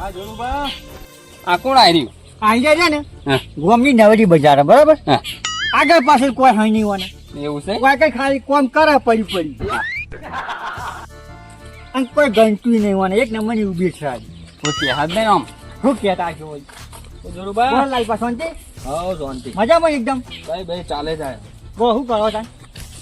હા જોરુભા આ કોણ આવી અહીં જાય છે ને? ગોમની નવરી બજાર બરાબર? આગળ પાછળ કોઈ હોય નહીં હોને એવું છે? કોઈ કઈ ખાલી કોમ કરે પડી પડી. અને કોઈ ગણતું નહીં હોને એક નંબરની ઊભી છે આજે. પૂછીએ હાથ નહીં આમ. શું કહેતા છો જોરુભા લાઈ પાછો શાંતિ હા શાંતિ. મજામાં એકદમ? ભાઈ ભાઈ ચાલે જાય બહુ શું કરો તા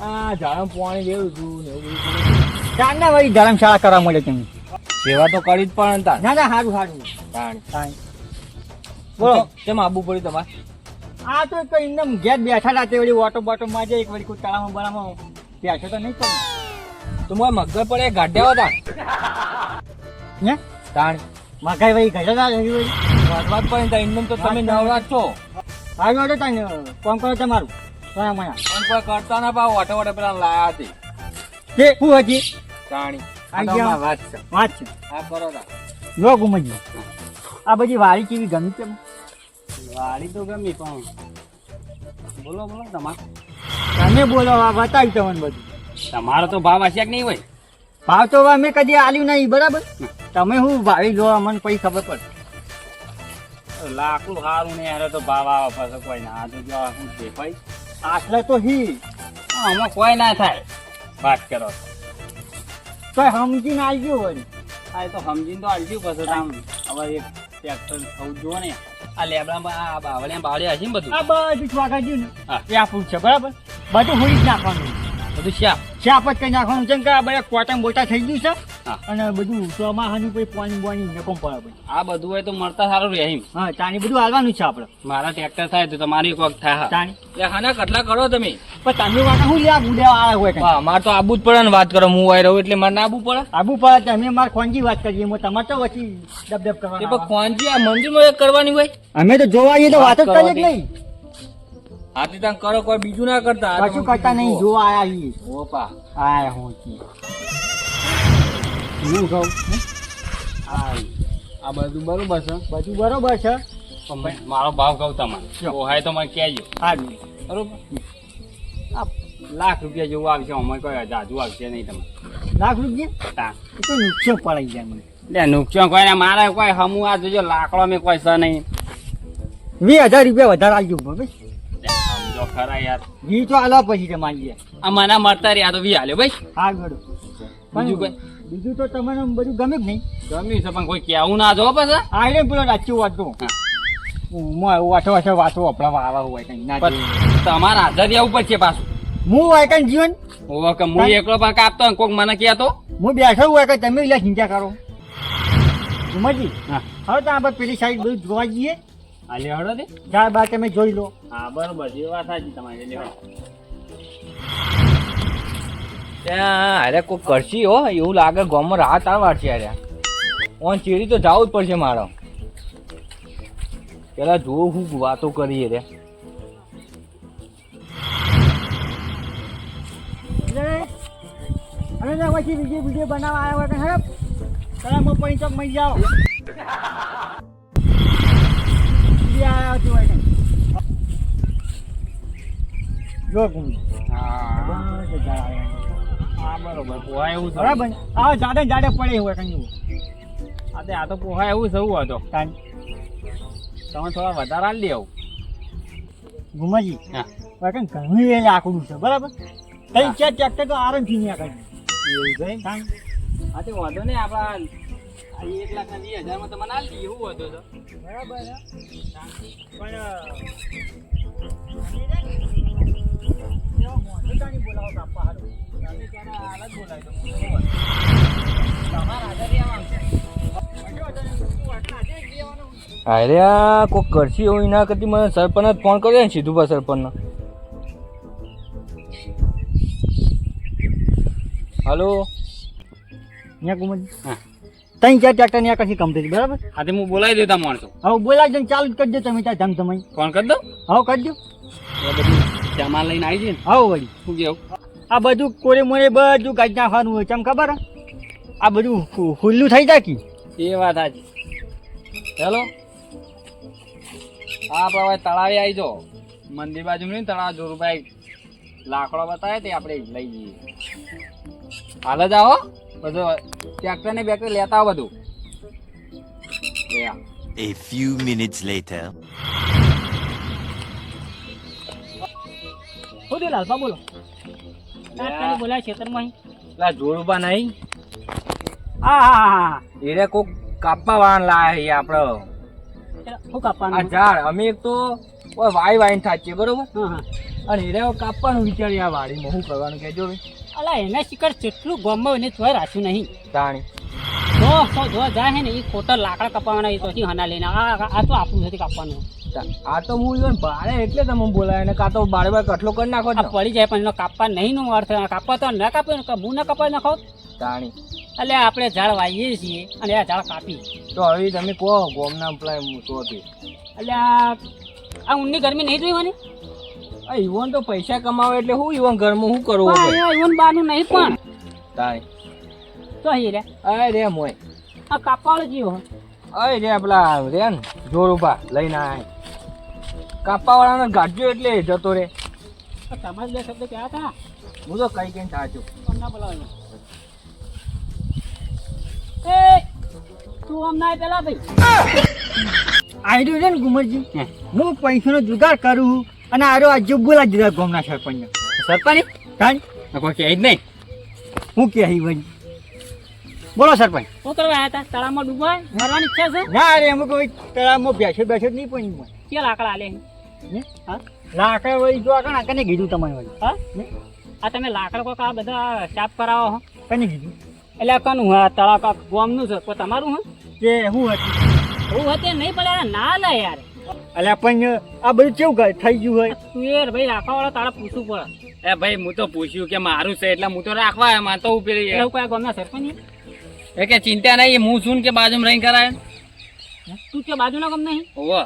આ ઝાડમ પાણી જેવું છું ને એવું વળી ધર્મશાળા કરવા મળે તમે? સેવા તો કરી જ પણ હતા ના ના સારું સારું તાણ. બોલો. કેમ આબુ પડ્યું તમારે? આ તો કઈ એકદમ ઘેર બેઠા હતા તે વળી ઓટો બોટો માં જાય એક વળી કોઈ તળામાં બળામાં બેઠો તો નહીં પણ તો મારે મગર પડે ગાઢ્યા હતા? હે? તાણ. મગાઈ વળી ઘરે ના રહી વળી. વાત પડે ને તાર તો તમે નવરા છો સારું વાટો તાણ. કોમ કરો તમારું? પણ કોઈ કરતા ના પાવ ઓટો ઓટો પેલા લાયા હતી. તે શું હતી? તાણી. તો વાત છે. લો ગુમજી આ બધી વાળી કેવી ગમી છે? વાડી તો ગમી પણ બોલો બોલો તમારે. તમે બોલો આ તમને બધું. તમારો તો ભાવ હશે કે નહીં હોય. ભાવ તો અમે કદી આલ્યું નહીં બરાબર? તમે હું ભાવી જો અમને પછી ખબર પડે. લાકડું સારું ને યાર તો ભાવ આવે પાછો કોઈ ના. તો જો શું છે ભાઈ? આટલા તો હી. આમાં કોઈ ના થાય. વાત કરો. તો. સમજીને આવી ગયો વળી. હા એ તો સમજીને તો આલજો પછી આમ હવે એક ટ્રેક્ટર થવું જુઓ ને. આ લેબડામાં આ બાવળિયા બાવળિયા હશે ને બધું? આ બધું ગયું ને. એ આપણું છે બરાબર? બધું હોઈ જ નાખવાનું. બધું શ્યાપ. શ્યાપ જ કઈ નાખવાનું. છે કે આ બધા કોટન બોટા થઈ ગયું છે. અને બધું ચોમાહાનું પછી પાણી બોણી નકોમ પડે પછી આ બધું હોય તો મળતા સારું રહે હા તાણી બધું હાલવાનું છે આપણે મારા ટ્રેક્ટર થાય તો તમારી વખત થાય. તાણી હાના કેટલા કરો તમે? પણ તમે વાળા હું લ્યા બુડે વાળા હોય હા મારે તો આબુ જ પડે ને વાત કરો હું આવી રહું એટલે મારે ના આબુ પડે? આબુ પડે તમે મારે ખોનજી વાત કરીએ હું તમારે તો પછી ડબ ડબ કરવા પણ ખોનજી આ એક કરવાની હોય? અમે તો જોવા આવીએ તો વાત જ કરીએ જ નહીં. આથી તમે કરો કોઈ બીજું ના કરતા. કશું કરતા નહીં જોવા આવીએ ઓપા. આયા હું હું કહું? હા? આ બધું બરોબર છે? બધું બરોબર છે. પણ મારો ભાવ કહું તમારે. ઓહાય તો મને કહેજો. સારું બરોબર? આ લાખ રૂપિયા જેવું આવશે અમે કોઈ જાજુ આવશે નહીં તમે લાખ રૂપિયા? હા. તો નુકસાન પડાઈ જાય મને. એટલે નુકસાન કોઈ ને મારે કોઈ હમુ આ જોજો લાકડો મેં કોઈ છે નહીં. વીસ હજાર રૂપિયા વધારે આવજો ભાઈ સમજો ખરા યાર. વી તો આલો પછી તે માંગીએ આ મને મળતા રહ્યા તો વી હાલ્યો ભાઈ. હા ગડો બીજું કોઈ? બીજું તો તમને બધું ગમે જ નહીં. ગમ્યું છે પણ કોઈ કેવું ના જો પછી. આ રે પેલો રાચ્યું હું. હા. વાંચો વાંચો વાંચો અપડા આવા હોય કંઈ. ના તમારા હાજર રહેવું પડશે પાછું. હું હોય કંઈ જીવન? કે હું એકલો પણ કાપતો ને કોક મને કહેતો. હું બેઠો હોય કે તમે એટલે ચિંતા કરો. ઉમરજી હા. હવે તો આપણે પેલી સાઈડ બધું જોવા જઈએ. હાલે હળો દે. ત્યારબાદ તમે જોઈ લો. હા બરોબર એ વાત સાચી તમારી લે. ત્યાં અરે કોઈ કરશી હો એવું લાગે ગામમાં રાત આવવા છે અરે. ઓન ચેરી તો જવું જ પડશે મારો. પેલા જુઓ હું વાતો કરીએ રે. અને ના પછી બીજી વીડિયો બનાવવા આવ્યા તો હેડપ તળાવમાં પડી ચોક મળી જાઓ. આવ્યા જો હા. હા બરોબર. પોહાય એવું છે બરાબર? આ જાડે જાડે પડે કઈ એવું. આ તે આ તો પોહાય એવું છે હતો તમે થોડા વધારે આલી આવું ગુમાજી હા. કઈ ઘણું એ આકડું છે બરાબર? કઈ ચાર ટ્રેક્ટર તો આરામથી નહીં આકડી એવું છે હા તે વાંધો નહીં આપણા એક લાખ ના વીસ હજારમાં તો આલી એવું હતો બરાબર પણ અ, કેવો મોઢું તાણી બોલાવો કાપવા હારું. તમે ક્યારે હાલ જ બોલાવી દો હું તો તમારા હાજર રહેવા આવશે હજુ વધારે તું આટલા આજે જ લેવાનો? અરે આ કોઈ કરશી એવું ના કરતી મને સરપંચ જ ફોન કર્યો ને સીધું પર સરપંચ હલો? ત્યાં કુમુદ. હા. ત્યાં ચાર ટ્રેક્ટર ત્યાં કશી કંપની બરાબર? હા તે હું બોલાવી દેતા માણસો. હવે બોલાવી દઉં ચાલુ જ કરજો તમે ત્યાં ધમ તમે ફોન કરી દો. હવે કરજો બધું સામાન લઈને આવી જઈએ ને. હવે વળી. શું કેવું? આ બધું કોરે મોરે બધું કાઢી નાખવાનું હોય ચમ ખબર? આ બધું ખુલ્લું થઈ જાય કે? એ વાત સાચી હેલો? હા આપણે હવે તળાવે આવી જો. મંદિર બાજુ નહીં તળાવ જોરુભાઈ લાકડો બતાવે તે આપણે લઈ જઈએ. હાલ જ આવો બધું ટ્રેક્ટર ને બેક્ટર લેતા આવો બધું. A few minutes later. બોલો. બોલાય ખેતરમાં. જોડુબા નહીં? આ હા હા એને કોક કાપવા વાળા લાયા છે આપડે. ચાલો, શું આ ઝાડ અમે એક તો ઓય વાય વાઈન થાચીએ બરોબર? હા હા. અને એને કાપવાનું આ વાડીમાં શું કરવાનું કહેજો અલા એના શિકાર જેટલું ગમમાં એને તોય રાખ્યું નહીં. તાણી. જો તો જો જાય ને એ ખોટા લાકડા કાપવાના એ તોથી હના લઈને આ આ તો આપણું નથી કાપવાનું. તા- આ તો હું ઈવન ભાડે એટલે તમે બોલાય ને કાં તો બારે બાર કટલો કરી નાખો આ. પડી જાય પણ એનો કાપવા નહીં નો અર્થ કાપવા તો ના કાપે ને હું ના કાપવા નાખો? તાણી. એટલે આપણે ઝાડ વાવીએ છીએ અને આ ઝાડ કાપી તો હવે તમે કહો ગોમના પેલા હતી? એટલે આ આ ઊનની ગરમી નહીં જોઈવાની આ ઈવન તો પૈસા કમાવે એટલે હું ઈવન ઘરમાં શું કરવું ઈવન બારનું નહીં પણ. તાણી. તો અહીં રે. અરે રે મોય. આ કાપવાળો જીવો. અરે રે પેલા રે ને જોરુભા લઈને આય. કાપવા વાળાનો ગાડ્યો એટલે જતો રે તમારે બે શબ્દ કહેવા હતા? હું તો કઈ કઈ તમને બોલાવો? એ તું આમ ના પેલા ભાઈ આઈડું છે ને ગુમરજી? હું. પૈસાનો જુગાર કરું અને આરો આ બોલા દીધા ગામના સરપંચને. સરપંચ? કાંઈ? કોઈ કહે જ નહીં. હું કે અહીં વળી? બોલો સરપંચ. શું કરવા આવ્યા હતા તળાવમાં ડૂબાય મરવાની ઈચ્છા છે? ના અરે એમ કોઈ તળાવમાં બેસો બેસો જ નહીં પણ. કે લાકડા? હા લાકડા વળી જો આગળ કને કીધું તમારે વળી? હા? આ તમે લાકડા કોક આ બધા સાફ કરાવો હો. કને કીધું? એટલે કનું હા તળાવ કાક ગોમનું છે તો તમારું હે. કે હું હતું. એવું હતું નહીં પડે યાર, ના લે યાર. એટલે પણ આ બધું કેવું કરે થઈ ગયું હોય? તું યાર ભાઈ રાખવા વાળા તારા પૂછવું પડે. એ ભાઈ હું તો પૂછ્યું કે મારું છે એટલે હું તો રાખવા એમાં તો એટલે ઉપેલી એવું કોઈ આ ગામના સરપંચ? એ કે ચિંતા નહીં હું છું કે બાજુમાં રહીને કરાય. તું કે બાજુના ગામ નહીં? હોવો.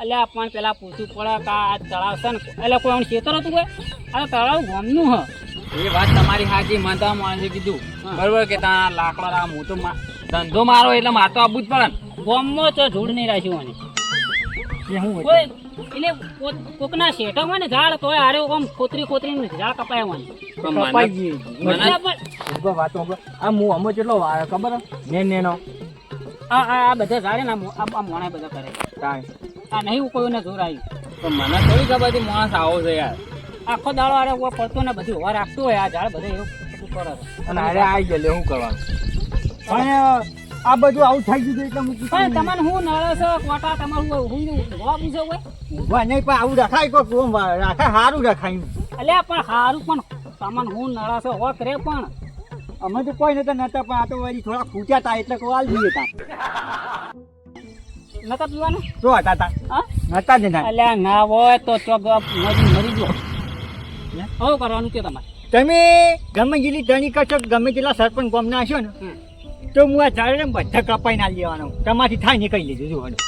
એટલે આપણને પેલા પૂછવું પડે કે આ તળાવ છે ને એટલે કોઈ ખેતર હતું કોઈ? આ તળાવ ગામનું હ. એ વાત તમારી સાચી માતા તો માણસે કીધું. બરોબર કે ત્યાં લાકડા રામ હું તો ધંધો મારો એટલે મારે તો આવવું જ પડે ને. ગામમાં તો ઝૂડ નહીં રાખ્યું મને. હું કોઈ એટલે કોકના શેઠો હોય ને ઝાડ તોય આરે આમ ખોતરી ખોતરી ઝાડ કપાય મને. વાતો આ હું અમો કેટલો વા- ખબર ને નેનો આ બધા ઝાડે ને આ મોણા બધા કરે. આ નહીં કોઈને જોર આવ્યું પણ મને થોડી ખબર હતી માણસ આવો છે યાર. આખો દાડો આરે ઊભો પડતો ને બધી ઊભા રાખતો હોય આ ઝાડ બધે એવું બધું કરે અને અરે આવી ગયેલે શું કરવાનું? પણ આ બધું આવું થઈ ગયું એટલે હું પણ તમને હું નળે છે કોટા તમારું હું ઊભા પૂછો હોય ઊભા નહીં પણ આવું રખાય કોક કોમ રાખાય સારું રખાય અલ્યા પણ સારું પણ તમને હું નળે છે હો કરે પણ. અમે તો કોઈ નતા નતા પણ આ તો વળી થોડા ફૂટ્યા હતા એટલે કોઈ આલ દઈએ તા. નતા પીવાનું? જો હતા તા? નતા જ ના અલ્યા ના હોય તો ચોક મરી મરી ગયો હવે કરવાનું કે તમારે? તમે ગમે જેટલી ધણી કરશો ગમે જેટલા સરપંચ ગામના હશો ને તો હું આ ઝાડને બધા કપાઈ ના લેવાનો તમારથી થાય ને કહી લેજો જો હડો.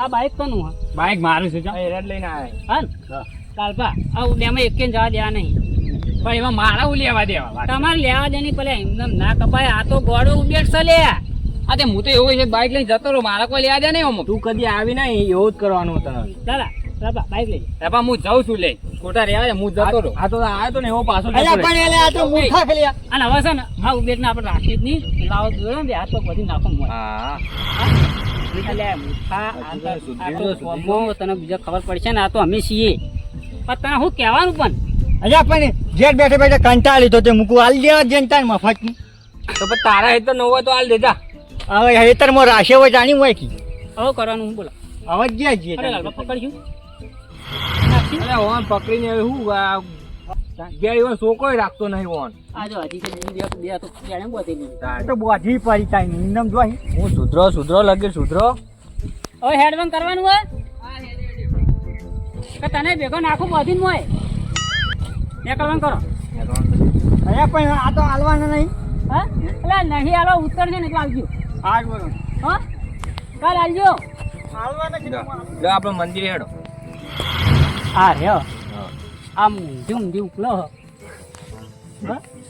આ બાઇક કોનું હા બાઇક મારું છે આ એરડ લઈને આયા હા ને? લાલપા આ બેમાં એક જવા દેવા નહીં. પણ એમાં મારા હું લેવા દેવા તમારે લેવા દેની પેલા એમને ના કપાય. આ તો ગોળો ઉબેડશે લે. આ તે હું તો એવું છે બાઈક લઈને જતો રહું મારા કોઈ લેવા દે નહીં અમુક. તું કદી આવી ના એવું જ કરવાનું તને. દાદા લાલપા બાઈક લઈ એ હું જાઉં છું લે. ખોટા રહેવા હું જતો રહું. આ તો આયો તો ને એવો પાછો જતો અલ્યા પણ એટલે આ તો મૂર્ખા ખેલ્યા અને હવે છે ને આ ઉબેડ ને આપણે રાખીએ જ નહીં. લાવો ને હાથ બધી નાખો મોય હા. તને બીજા ખબર પડશે ને આ તો અમે છીએ. પણ તને શું કહેવાનું પણ? અજા પણ જેટ બેઠે બેઠે કંટાળી તો તે મૂકું. હાલ દેવા જનતા મફત તો પણ તારા હેત તો ન હોય તો હાલ દેજા. હવે હેતરમાં રાશે હોય જાણી હોય કી હવે કરવાનું હું બોલો. હવે જ્યાં જઈએ પકડશું અરે ઓન પકડીને હવે હું આ ઘેર એવો છોકરોય રાખતો નહીં ઓન. આજો જો હજી તો બે બે તો જાણે બોતી તો બોધી પડી તાઈ નિંદમ જોઈ હું સુધરો સુધરો લગે સુધરો. હવે હેડવાન કરવાનું હોય? કે તને ભેગો નાખું બધી હોય એ કરવાનું કરો અરે પણ આ તો હાલવાના નહીં. હા? એટલે નહીં આલો ઉત્તર છે ને એટલે આવજો. આઠ વર્ષ હા? કાલ આવજો મંદિર હેડો. હા. રે આમ ઊંધી ઊંધી ઉકલો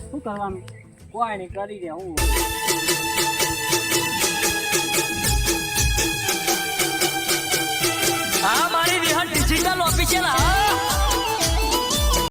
શું કરવાનું? કોઈ નહીં કરી દે હા. મારી રિહન ડિજિટલ